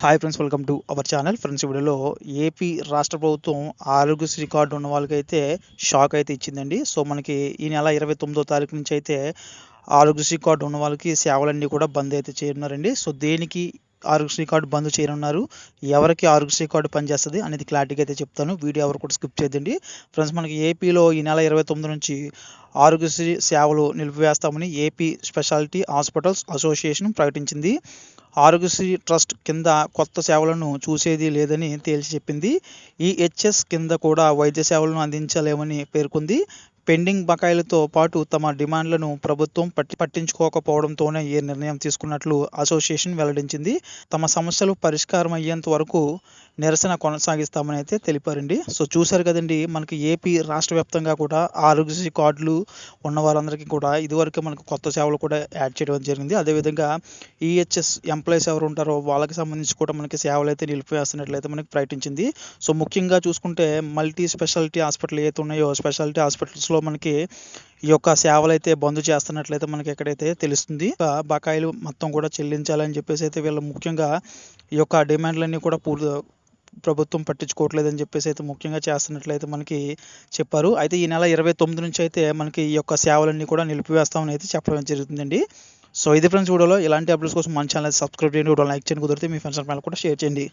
Hi friends welcome to our channel friends వీడియోలో AP రాష్ట్ర ప్రభుత్వం ఆరోగ్యశ్రీ కార్డు ఉన్న వాళ్ళకైతే షాక్ అయితే ఇచ్చిందండి. సో మనకి ఈ నెల ఇరవై తొమ్మిదో తారీఖు నుంచి అయితే ఆరోగ్యశ్రీ కార్డు ఉన్న వాళ్ళకి సేవలన్నీ కూడా బంద్ అయితే చేయనున్నారండి. సో దేనికి ఆరోగ్యశ్రీ కార్డు బంద్ చేయనున్నారు? ఎవరికి ఆరోగ్యశ్రీ కార్డు పనిచేస్తుంది అనేది క్లారిటీగా అయితే చెప్తాను. వీడియో ఎవరు కూడా స్కిప్ చేయదండి ఫ్రెండ్స్ మనకి ఏపీలో ఈ నెల ఇరవై తొమ్మిది నుంచి ఆరోగ్యశ్రీ సేవలు నిలిపివేస్తామని ఏపీ స్పెషాలిటీ హాస్పిటల్స్ అసోసియేషన్ ప్రకటించింది. ఆరోగ్యశ్రీ ట్రస్ట్ కింద కొత్త సేవలను చూసేది లేదని తేల్చి చెప్పింది. ఈ హెచ్ఎస్ కింద కూడా వైద్య సేవలను అందించలేమని పేర్కొంది. పెండింగ్ బకాయిలతో పాటు తమ డిమాండ్లను ప్రభుత్వం పట్టి పట్టించుకోకపోవడంతోనే ఈ నిర్ణయం తీసుకున్నట్లు అసోసియేషన్ వెల్లడించింది. తమ సమస్యలు పరిష్కారం అయ్యేంత వరకు నిరసన కొనసాగిస్తామని అయితే తెలిపారండి. సో చూశారు కదండి మనకి ఏపీ రాష్ట్ర వ్యాప్తంగా కూడా ఆరోగ్యశ్రీ కార్డులు ఉన్న వారందరికీ కూడా ఇదివరకు మనకు కొత్త సేవలు కూడా యాడ్ చేయడం జరిగింది. అదేవిధంగా ఈహెచ్ఎస్ ఎంప్లాయీస్ ఎవరు ఉంటారో వాళ్ళకి సంబంధించి కూడా మనకి సేవలు అయితే నిలిపివేస్తున్నట్లయితే మనకి ప్రకటించింది. సో ముఖ్యంగా చూసుకుంటే మల్టీ స్పెషాలిటీ హాస్పిటల్ ఏదైతే ఉన్నాయో స్పెషాలిటీ హాస్పిటల్స్లో మనకి ఈ యొక్క సేవలు అయితే బంద్ చేస్తున్నట్లయితే మనకి ఎక్కడైతే తెలుస్తుంది. బకాయిలు మొత్తం కూడా చెల్లించాలని చెప్పేసి అయితే వీళ్ళు ముఖ్యంగా ఈ యొక్క డిమాండ్లన్నీ కూడా పూర్తి ప్రభుత్వం పట్టించుకోవట్లేదని చెప్పేసి అయితే ముఖ్యంగా చేస్తున్నట్లయితే మనకి చెప్పారు. అయితే ఈ నెల ఇరవై తొమ్మిది నుంచి అయితే మనకి ఈ యొక్క సేవలన్నీ కూడా నిలిపివేస్తామని అయితే చెప్పడం జరుగుతుందండి. సో ఇది ఫ్రెండ్స్ వీడియోలో ఇలాంటి అప్డేట్స్ కోసం మన ఛానల్ సబ్స్క్రైబ్ చేయండి. వీడియో లైక్ చేయండి. కుదిరితే మీ ఫ్రెండ్స్ కూడా షేర్ చేయండి.